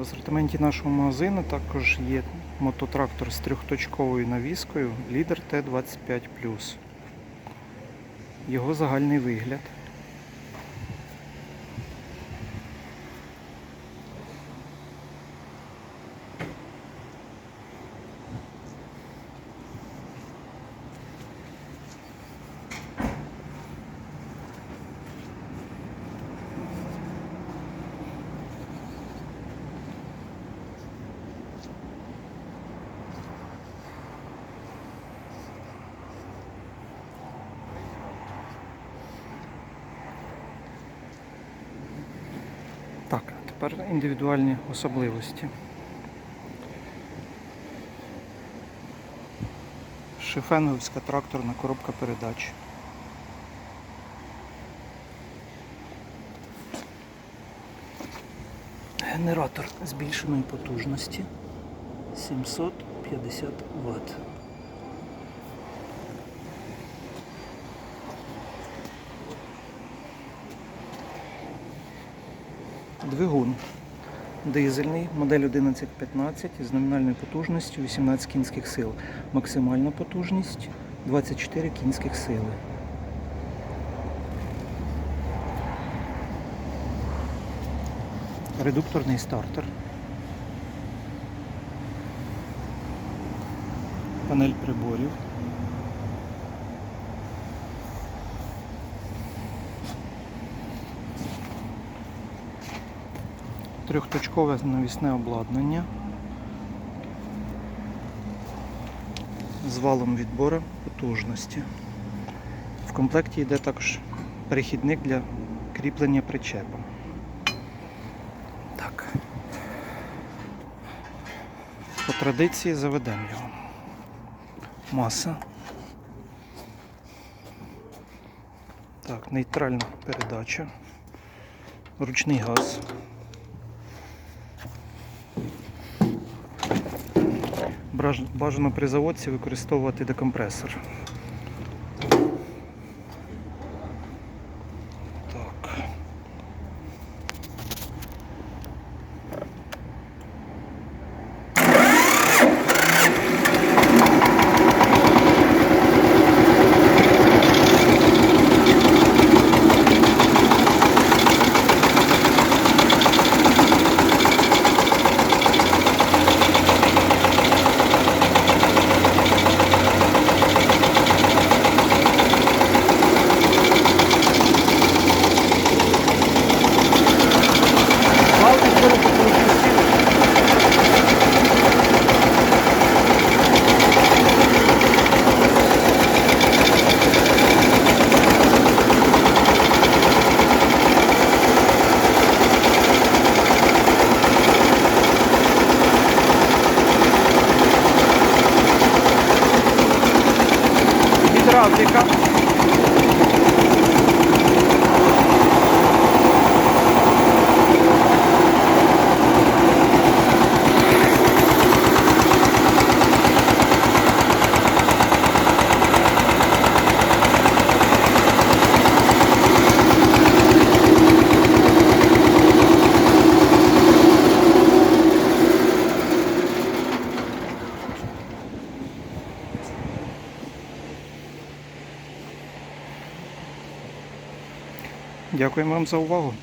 В асортименті нашого магазину також є мототрактор з трьохточковою навіскою Лідер Т-25. Його загальний вигляд. Так, тепер індивідуальні особливості. Шефенговська тракторна коробка передач. Генератор збільшеної потужності 750 Вт. Двигун дизельний, модель 1115 з номінальною потужністю 18 кінських сил. Максимальна потужність 24 кінських сили. Редукторний стартер. Панель приборів. Трьохточкове навісне обладнання з валом відбору потужності. В комплекті йде також перехідник для кріплення причепа. Так. По традиції заведемо його. Маса. Так, нейтральна передача. Ручний газ. Бажано при заводці використовувати декомпресор. Гідравліка. Дякуємо вам за увагу.